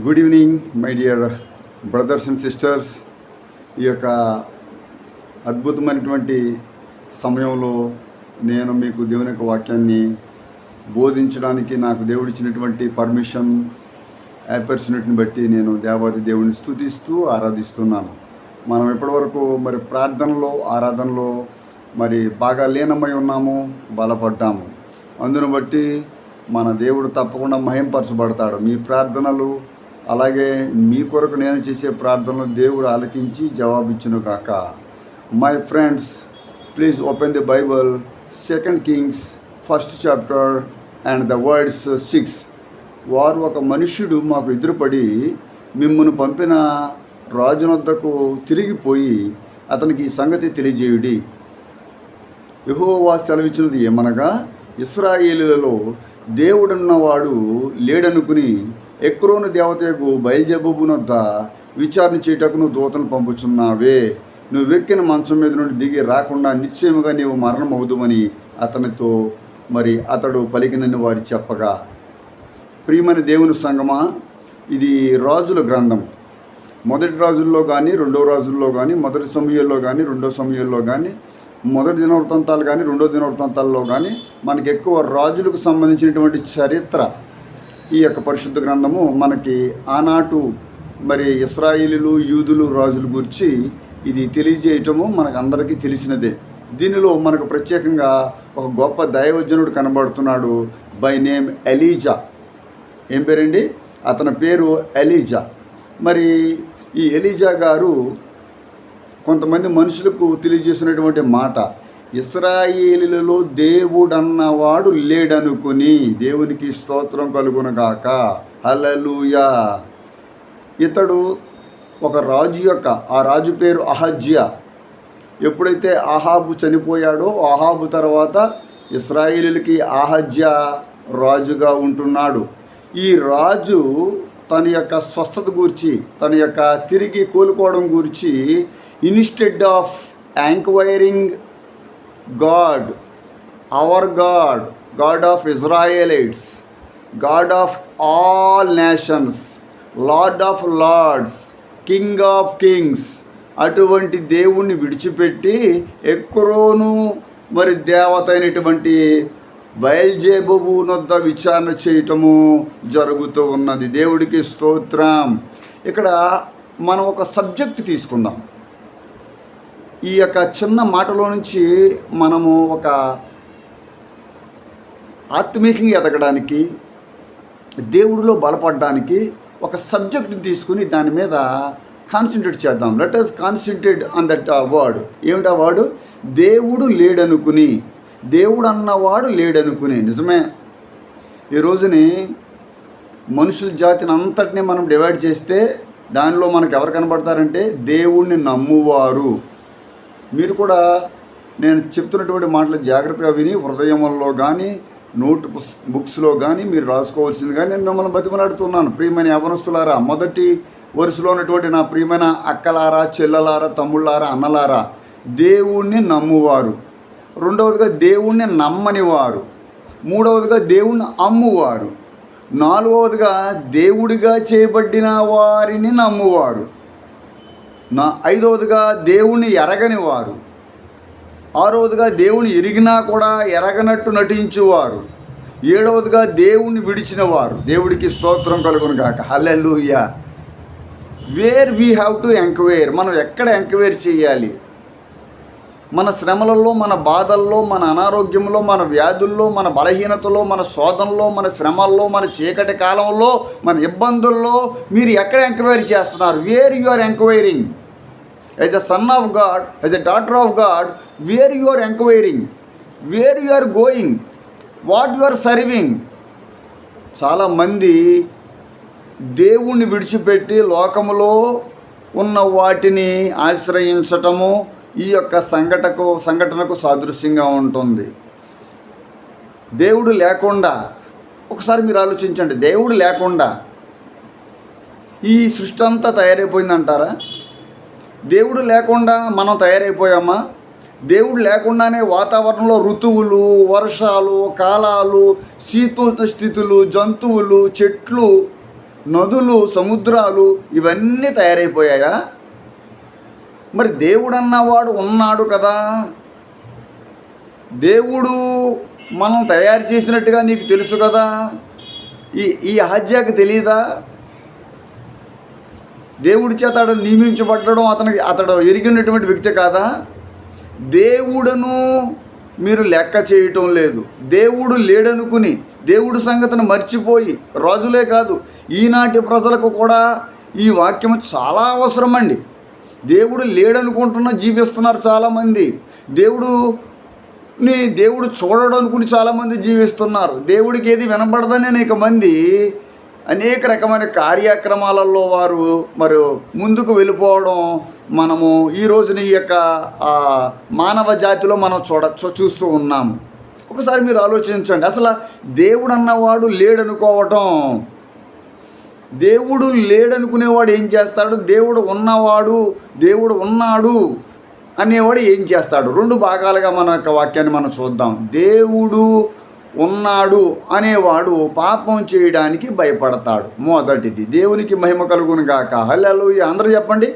Good evening my dear brothers and sisters ఈ యొక్క అద్భుతమైనటువంటి సమయంలో నేను మీకు దేవుని యొక్క వాక్యాన్ని బోధించడానికి నాకు దేవుడిచ్చినటువంటి పర్మిషన్ ఆపర్చునిటీని బట్టి నేను దేవాది దేవుడిని స్థుతిస్తూ ఆరాధిస్తున్నాను. మనం ఇప్పటివరకు మరి ప్రార్థనలో ఆరాధనలో మరి బాగా లీనమై ఉన్నాము బలపడ్డాము. అందును బట్టి మన దేవుడు తప్పకుండా మహింపరచబడతాడు. మీ ప్రార్థనలు అలాగే మీ కొరకు నేను చేసే ప్రార్థనలు దేవుడు ఆలకించి జవాబిచ్చును కాక my friends please open the Bible second Kings first chapter and the words six వారు ఒక మనుష్యుడు మాకు ఎదురుపడి మిమ్మల్ని పంపిన రాజునొద్దకు తిరిగిపోయి అతనికి ఈ సంగతి తెలియజేయుడి. యహోవా సెలవిచ్చినది ఏమనగా ఇస్రాయేలులలో దేవుడున్నవాడు లేడనుకుని ఎక్రోను దేవతకు బయలుజబునొద్ద విచారణ చేయటకును నువ్వు దూతను పంపుచున్నావే. నువ్వు ఎక్కిన మంచం మీద నుండి దిగి రాకుండా నిశ్చయముగా నీవు మరణం అవుదుమని అతనితో మరి అతడు పలికినని వారి చెప్పగా ప్రియమైన దేవుని సంగమా ఇది రాజుల గ్రంథం. మొదటి రాజుల్లో కానీ రెండో రాజుల్లో కానీ మొదటి సమయంలో కానీ రెండో సమయంలో కానీ మొదటి దినవృత్తాంతాలు కానీ రెండో దినవృత్తాంతాల్లో కానీ మనకు ఎక్కువ రాజులకు సంబంధించినటువంటి చరిత్ర ఈ యొక్క పరిశుద్ధ గ్రంథము మనకి ఆనాటు మరి ఇస్రాయిలీలు యూదులు రాజుల గురించి ఇది తెలియజేయటము మనకు అందరికీ తెలిసినదే. దీనిలో మనకు ప్రత్యేకంగా ఒక గొప్ప దైవజనుడు కనబడుతున్నాడు బై నేమ్ ఎలీజా. ఏం పేరండి? అతని పేరు ఎలీజా. మరి ఈ ఎలీజా గారు కొంతమంది మనుషులకు తెలియజేసినటువంటి మాట ఇస్రాయేలీలలో దేవుడన్నవాడు లేడనుకుని దేవునికి స్తోత్రం కలుగునగాక. హలలుయా ఇతడు ఒక రాజు యొక్క ఆ రాజు పేరు అహజ్య. ఎప్పుడైతే ఆహాబు చనిపోయాడో ఆహాబు తర్వాత ఇస్రాయేలీలకి అహజ్య రాజుగా ఉంటున్నాడు. ఈ రాజు తన యొక్క స్వస్థత గురించి తన యొక్క తిరిగి కోలుకోవడం గురించి instead of enquiring God our God God of Israelites God of all nations Lord of lords king of kings అటువంటి దేవుణ్ణి విడిచిపెట్టి ఎక్రోను మరి దేవత అయినటువంటి బయల్జేబు నొద్ద విచారణ చేయటము జరుగుతూ ఉన్నది. దేవుడికి స్తోత్రం. ఇక్కడ మనం ఒక సబ్జెక్ట్ తీసుకుందాం. ఈ యొక్క చిన్న మాటలో నుంచి మనము ఒక ఆత్మీయంగా ఎదగడానికి దేవుడిలో బలపడడానికి ఒక సబ్జెక్ట్ని తీసుకుని దాని మీద కాన్సన్ట్రేట్ చేద్దాం. Let us concentrate on that word ఏమిటా వర్డ్ దేవుడు లేడనుకుని. దేవుడు అన్నవాడు లేడనుకుని. నిజమే. ఈ రోజుని మనుషుల జాతిని అంతటిని మనం డివైడ్ చేస్తే దానిలో మనకు ఎవరు కనబడతారంటే దేవుణ్ణి నమ్మువారు. మీరు కూడా నేను చెప్తున్నటువంటి మాటలు జాగ్రత్తగా విని హృదయంలో కానీ నోట్ బుక్స్లో కానీ మీరు రాసుకోవాల్సింది కానీ నేను మిమ్మల్ని బతిమలాడుతున్నాను. ప్రియమైన యవనస్తులారా మొదటి వరుసలో ఉన్నటువంటి నా ప్రియమైన అక్కలారా చెల్లలారా తమ్ముళ్ళారా అన్నలారా దేవుణ్ణి నమ్మువారు. రెండవదిగా దేవుణ్ణి నమ్మని వారు మూడవదిగా దేవుణ్ణి అమ్మువారు. నాలుగవదిగా దేవుడిగా చేయబడిన వారిని నమ్మువారు. నా ఐదవదిగా దేవుణ్ణి ఎరగని వారు ఆరవదిగా దేవుని ఎరిగినా కూడా ఎరగనట్టు నటించేవారు. ఏడవదిగా దేవుణ్ణి విడిచిన వారు దేవుడికి స్తోత్రం కలుగును కాక hallelujah. Where we have to enquire. మనం ఎక్కడ ఎంక్వైర్ చేయాలి? మన శ్రమలలో మన బాధల్లో మన అనారోగ్యంలో మన వ్యాధుల్లో మన బలహీనతలో మన శోధనలో మన శ్రమల్లో మన చీకటి కాలంలో మన ఇబ్బందుల్లో మీరు ఎక్కడ ఎంక్వైరీ చేస్తున్నారు? Where you are enquiring. As a son of God as a daughter of God where you are enquiring where you are going what you are serving చాలామంది దేవుణ్ణి విడిచిపెట్టి లోకములో ఉన్న వాటిని ఆశ్రయించటము ఈ యొక్క సంఘటకు సంఘటనకు సాదృశ్యంగా ఉంటుంది. దేవుడు లేకుండా ఒకసారి మీరు ఆలోచించండి దేవుడు లేకుండా ఈ సృష్టి అంతా తయారైపోయిందంటారా? దేవుడు లేకుండా మనం తయారైపోయామా? దేవుడు లేకుండానే వాతావరణంలో ఋతువులు వర్షాలు కాలాలు శీతోష్ణ స్థితులు జంతువులు చెట్లు నదులు సముద్రాలు ఇవన్నీ తయారైపోయాయా? మరి దేవుడు అన్నవాడు ఉన్నాడు కదా. దేవుడు మనం తయారు చేసినట్టుగా నీకు తెలుసు కదా. ఈ ఈ హజ్యాకి తెలియదా దేవుడి చేత అతడు నియమించబడడం అతనికి అతడు ఎరిగినటువంటి వ్యక్తి కాదా? దేవుడును మీరు లెక్క చేయటం లేదు. దేవుడు లేడనుకుని దేవుడు సంగతిని మర్చిపోయి రాజులే కాదు ఈనాటి ప్రజలకు కూడా ఈ వాక్యం చాలా అవసరం అండి దేవుడు లేడనుకుంటున్న జీవిస్తున్నారు చాలామంది. దేవుడు దేవుడు చూడడం అనుకుని చాలామంది జీవిస్తున్నారు. దేవుడికి ఏది వినబడదనే అనేక మంది అనేక రకమైన కార్యక్రమాలలో వారు మరి ముందుకు వెళ్ళిపోవడం మనము ఈ రోజున ఈ యొక్క మానవ జాతిలో మనం చూడ చూ- చూస్తూ ఉన్నాము ఒకసారి మీరు ఆలోచించండి. అసలు దేవుడు అన్నవాడు లేడనుకోవటం దేవుడు లేడనుకునేవాడు ఏం చేస్తాడు? దేవుడు ఉన్నవాడు దేవుడు ఉన్నాడు అనేవాడు ఏం చేస్తాడు? రెండు భాగాలుగా మన యొక్క వాక్యాన్ని మనం చూద్దాం. దేవుడు ఉన్నాడు అనేవాడు పాపం చేయడానికి భయపడతాడు. మొదటిది దేవునికి మహిమ కలుగును గాక. హల్లెలు అందరూ చెప్పండి.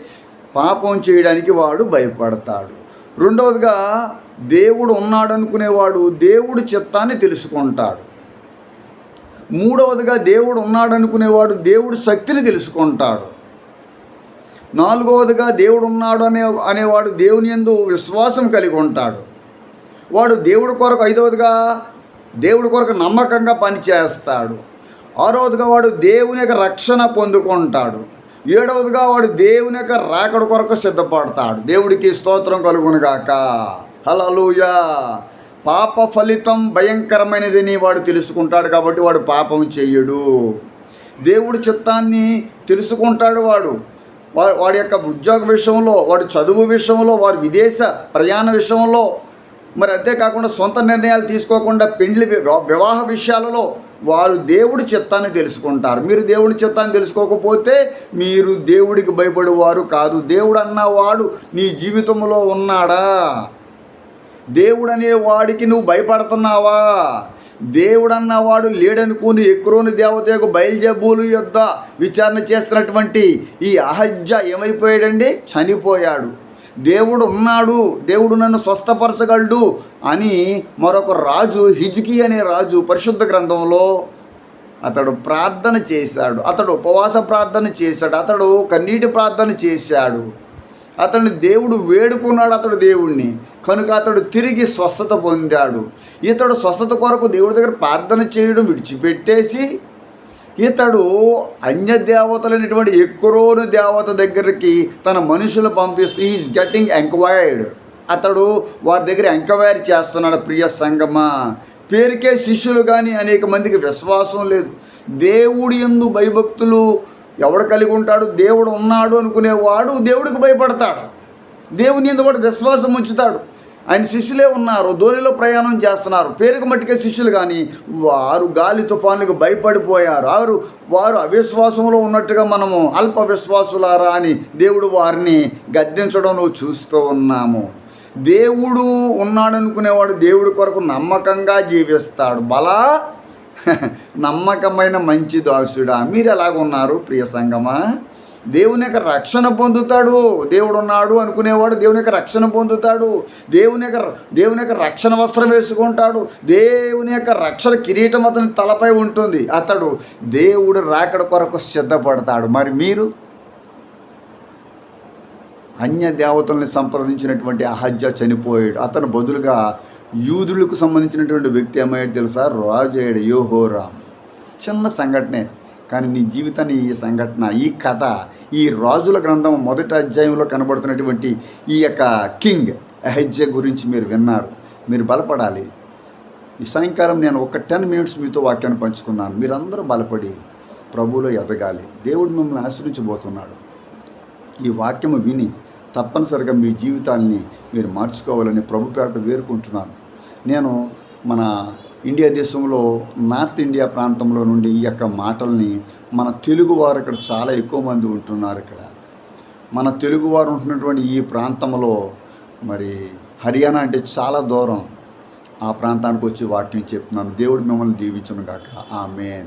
పాపం చేయడానికి వాడు భయపడతాడు. రెండవదిగా దేవుడు ఉన్నాడు అనుకునేవాడు దేవుడి చిత్తాన్ని తెలుసుకుంటాడు. మూడవదిగా దేవుడు ఉన్నాడు అనుకునేవాడు దేవుడి శక్తిని తెలుసుకుంటాడు. నాలుగవదిగా దేవుడు ఉన్నాడు అనే అనేవాడు దేవుని యందు విశ్వాసం కలిగి ఉంటాడు. వాడు దేవుడి కొరకు ఐదవదిగా దేవుడి కొరకు నమ్మకంగా పనిచేస్తాడు ఆరోదిగా వాడు దేవుని యొక్క రక్షణ పొందుకుంటాడు. ఏడవదిగా వాడు దేవుని యొక్క రాకడ కొరకు సిద్ధపడతాడు. దేవుడికి స్తోత్రం కలుగునుగాక హలలుయా పాప ఫలితం భయంకరమైనదని వాడు తెలుసుకుంటాడు కాబట్టి వాడు పాపం చెయ్యడు దేవుడి చిత్తాన్ని తెలుసుకుంటాడు వాడు. వాడి యొక్క ఉద్యోగ విషయంలో వాడి చదువు విషయంలో వారి విదేశ ప్రయాణ విషయంలో మరి అంతేకాకుండా సొంత నిర్ణయాలు తీసుకోకుండా పెండ్లి వివాహ విషయాలలో వారు దేవుడి చిత్తాన్ని తెలుసుకుంటారు. మీరు దేవుడి చిత్తాన్ని తెలుసుకోకపోతే మీరు దేవుడికి భయపడేవారు కాదు. దేవుడు అన్నవాడు నీ జీవితంలో ఉన్నాడా? దేవుడు అనే వాడికి నువ్వు భయపడుతున్నావా? దేవుడన్నవాడు లేడనుకుని ఎక్రోని దేవత యొక్క బయలుజబూలు యొద్ద విచారణ చేస్తున్నటువంటి ఈ అహజ్య ఏమైపోయాడండి? చనిపోయాడు. దేవుడు ఉన్నాడు దేవుడు నన్ను స్వస్థపరచగలడు అని మరొక రాజు హిజ్కి అనే రాజు పరిశుద్ధ గ్రంథంలో అతడు ప్రార్థన చేశాడు. అతడు ఉపవాస ప్రార్థన చేశాడు. అతడు కన్నీటి ప్రార్థన చేశాడు. అతన్ని దేవుడు వేడుకున్నాడు అతడు దేవుణ్ణి. కనుక అతడు తిరిగి స్వస్థత పొందాడు. ఇతడు స్వస్థత కొరకు దేవుడి దగ్గర ప్రార్థన చేయడం విడిచిపెట్టేసి ఇతడు అన్యదేవతలైనటువంటి ఎక్కురోను దేవత దగ్గరికి తన మనుషులు పంపిస్తూ ఈజ్ గెట్టింగ్ ఎంక్వైర్డ్ అతడు వారి దగ్గర ఎంక్వైరీ చేస్తున్నాడు ప్రియ సంగమా పేరుకే శిష్యులు కానీ అనేక మందికి విశ్వాసం లేదు. దేవుడి ఎందు భయభక్తులు ఎవడు కలిగి ఉంటాడు? దేవుడు ఉన్నాడు అనుకునేవాడు దేవుడికి భయపడతాడు. దేవుని ఎందు కూడా విశ్వాసం ఉంచుతాడు. ఆయన శిష్యులే ఉన్నారు ధోనిలో ప్రయాణం చేస్తున్నారు. పేరుకు మట్టుకే శిష్యులు కానీ వారు గాలి తుఫాన్లకు భయపడిపోయారు. వారు వారు అవిశ్వాసంలో ఉన్నట్టుగా మనము అల్ప విశ్వాసులారా అని దేవుడు వారిని గద్దించడం చూస్తూ ఉన్నాము. దేవుడు ఉన్నాడనుకునేవాడు దేవుడి కొరకు నమ్మకంగా జీవిస్తాడు. బలా నమ్మకమైన మంచి దాసుడా. మీరు ఎలాగున్నారు ప్రియ సంగమా? దేవుని యొక్క రక్షణ పొందుతాడు. దేవుడు ఉన్నాడు అనుకునేవాడు దేవుని యొక్క రక్షణ పొందుతాడు. దేవుని యొక్క దేవుని యొక్క రక్షణ వస్త్రం వేసుకుంటాడు. దేవుని యొక్క రక్షణ కిరీటం అతని తలపై ఉంటుంది. అతడు దేవుడు రాకడ కొరకు సిద్ధపడతాడు. మరి మీరు? అన్య దేవతల్ని సంప్రదించినటువంటి అహజ్య చనిపోయాడు. అతను బదులుగా యూదులకు సంబంధించినటువంటి వ్యక్తి ఏమయ్యాడు తెలుసా? రాజయ్యాడు యోహోరామ్. చిన్న సంఘటనే. కానీ నీ జీవితాన్ని ఈ సంఘటన ఈ కథ ఈ రాజుల గ్రంథం మొదటి అధ్యాయంలో కనబడుతున్నటువంటి ఈ యొక్క కింగ్ అహజ్య గురించి మీరు విన్నారు. మీరు బలపడాలి. ఈ సాయంకాలం నేను ఒక టెన్ మినిట్స్ మీతో వాక్యాన్ని పంచుకున్నాను. మీరందరూ బలపడి ప్రభువులో ఎదగాలి. దేవుడు మిమ్మల్ని ఆశ్రయించబోతున్నాడు. ఈ వాక్యము విని తప్పనిసరిగా మీ జీవితాల్ని మీరు మార్చుకోవాలని ప్రభు పేరట వేరుకుంటున్నాను నేను మన ఇండియా దేశంలో నార్త్ ఇండియా ప్రాంతంలో నుండి ఈ యొక్క మాటల్ని మన తెలుగువారు ఇక్కడ చాలా ఎక్కువ మంది ఉంటున్నారు ఇక్కడ. మన తెలుగువారు ఉంటున్నటువంటి ఈ ప్రాంతంలో మరి హర్యానా అంటే చాలా దూరం. ఆ ప్రాంతానికి వచ్చి వాక్యం చెప్తున్నాను. దేవుడు మిమ్మల్ని దీవించును గాక. ఆమె